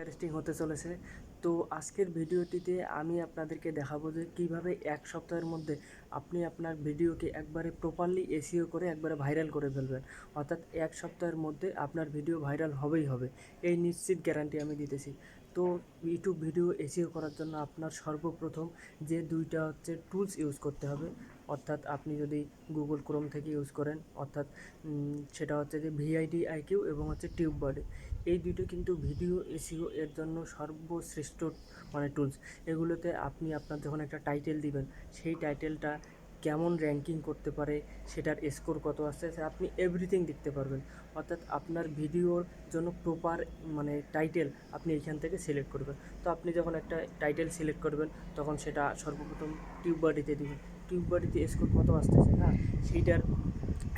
Interesting হতে চলেছে। তো আজকের ভিডিওটিতে আমি আপনাদেরকে দেখাবো যে কীভাবে এক সপ্তাহের মধ্যে আপনি আপনার ভিডিওকে একবারে প্রপারলি এসিও করে একবারে ভাইরাল করে ফেলবেন। অর্থাৎ এক সপ্তাহের মধ্যে আপনার ভিডিও ভাইরাল হবেই হবে। এই নিশ্চিত গ্যারান্টি আমি দিতেছি। তো ইউটিউব ভিডিও এসিও করার জন্য আপনার সর্বপ্রথম যে দুইটা হচ্ছে টুলস ইউজ করতে হবে। অর্থাৎ আপনি যদি গুগল ক্রোম থেকে ইউজ করেন, অর্থাৎ সেটা হচ্ছে যে ভিআইডি আইকিউ এবং হচ্ছে টিউব বডি, এই দুটো কিন্তু ভিডিও, এসিও এর জন্য সর্বশ্রেষ্ঠ মানে টুলস এগুলোতে আপনি আপনার যখন একটা টাইটেল দিবেন, সেই টাইটেলটা কেমন র্যাঙ্কিং করতে পারে, সেটার স্কোর কত আসছে আপনি এভরিথিং দেখতে পারবেন। অর্থাৎ আপনার ভিডিওর জন্য প্রপার মানে টাইটেল আপনি এখান থেকে সিলেক্ট করবেন। তো আপনি যখন একটা টাইটেল সিলেক্ট করবেন, তখন সেটা সর্বপ্রথম টিউব বডিতে দিবেন স্কোর কত আসতেছে হ্যাঁ? সেইটার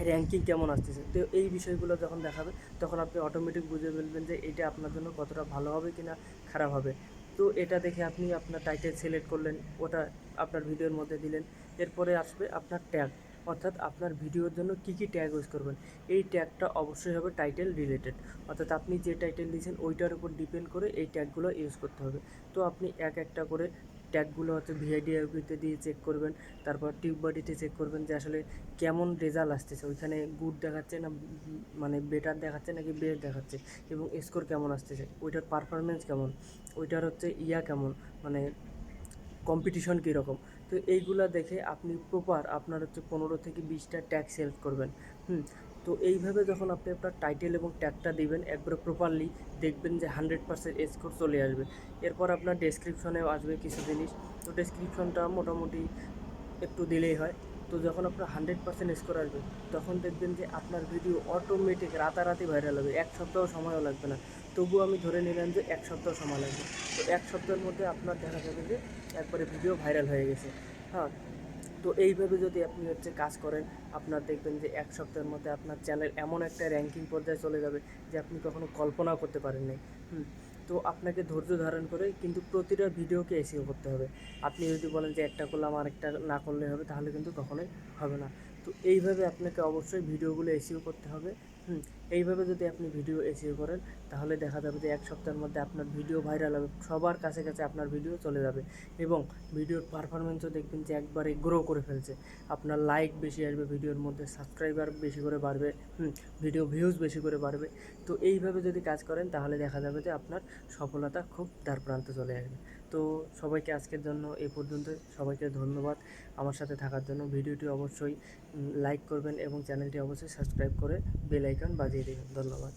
র্যাঙ্কিং কেমন আসতেছে? তো এই বিষয়গুলো যখন দেখাবে তখন আপনি অটোমেটিক বুঝে ফেলবেন যে এটা আপনার জন্য কতটা ভালো হবে কি না খারাপ হবে। তো এটা দেখে আপনি আপনার টাইটেল সিলেক্ট করলেন, ওটা আপনার ভিডিওর মধ্যে দিলেন, এরপরে আসবে আপনার ট্যাগ অর্থাৎ আপনার ভিডিওর জন্য কী কী ট্যাগ ইউজ করবেন, এই ট্যাগটা অবশ্যই হবে টাইটেল রিলেটেড অর্থাৎ আপনি যে টাইটেল দিয়েছেন, ওইটার উপর ডিপেন্ড করে এই ট্যাগগুলো ইউজ করতে হবে, তো আপনি এক একটা করে ট্যাগগুলো হচ্ছে ভিআইডি আইপিতে দিয়ে চেক করবেন, তারপর টিউব বডিতে চেক করবেন যে আসলে কেমন রেজাল্ট আসতেছে। ওইখানে গুড দেখাচ্ছে না মানে বেটার দেখাচ্ছে নাকি বেস্ট দেখাচ্ছে, এবং স্কোর কেমন আসতেছে, ওইটার পারফরমেন্স কেমন, ওইটার হচ্ছে ইয়া কেমন মানে কম্পিটিশন কীরকম। তো এইগুলা দেখে আপনি প্রপার আপনার হচ্ছে পনেরো থেকে বিশটা ট্যাগ সিলেক্ট করবেন। হুম তো এইভাবে যখন আপনি আপনার টাইটেল এবং ট্যাগটা দিবেন, একবারে প্রপারলি দেখবেন যে হান্ড্রেড পার্সেন্ট স্কোর চলে আসবে। এরপর আপনার ডেসক্রিপশনেও আসবে কিছু জিনিস। তো ডেসক্রিপশনটা মোটামুটি একটু দিলেই হয়। তো যখন আপনার হান্ড্রেড পার্সেন্ট স্কোর আসবে, তখন দেখবেন যে আপনার ভিডিও অটোমেটিক রাতারাতি ভাইরাল হবে। এক সপ্তাহ সময়ও লাগবে না। তবু আমি ধরে নিলাম যে এক সপ্তাহ সময় লাগবে। তো এক সপ্তাহের মধ্যে আপনার দেখা যাবে যে একবারে ভিডিও ভাইরাল হয়ে গেছে। হ্যাঁ তো এইভাবে যদি আপনি হচ্ছে কাজ করেন, আপনার দেখবেন যে এক সপ্তাহের মধ্যে আপনার চ্যানেল এমন একটা র্যাঙ্কিং পর্যায়ে চলে যাবে যে আপনি কখনো কল্পনাও করতে পারেন নাই। হুম, তো আপনাকে ধৈর্য ধারণ করে কিন্তু প্রতিটা ভিডিওকে এসিও করতে হবে। আপনি যদি বলেন যে একটা করলাম, আরেকটা না করলে হবে, তাহলে কিন্তু কখনোই হবে না। তো এইভাবে আপনাকে অবশ্যই ভিডিওগুলো এসিও করতে হবে। হুম এইভাবে যদি আপনি ভিডিও এসিও করেন তাহলে দেখা যাবে যে এক সপ্তাহের মধ্যে আপনার ভিডিও ভাইরাল হবে সবার কাছে কাছে আপনার ভিডিও চলে যাবে এবং ভিডিওর পারফরমেন্সও দেখবেন যে একবারে গ্রো করে ফেলছে। আপনার লাইক বেশি আসবে ভিডিওর মধ্যে সাবস্ক্রাইবার বেশি করে বাড়বে হুম, ভিডিও ভিউজ বেশি করে বাড়বে। তো এইভাবে যদি কাজ করেন তাহলে দেখা যাবে যে আপনার সফলতা খুব দ্বার প্রান্তে চলে আসবে। তো সবাইকে আজকের জন্য এ পর্যন্ত। সবাইকে ধন্যবাদ আমার সাথে থাকার জন্য। ভিডিওটি অবশ্যই লাইক করবেন এবং চ্যানেলটি অবশ্যই সাবস্ক্রাইব করে বেল আইকন বাজিয়ে দেবেন। ধন্যবাদ।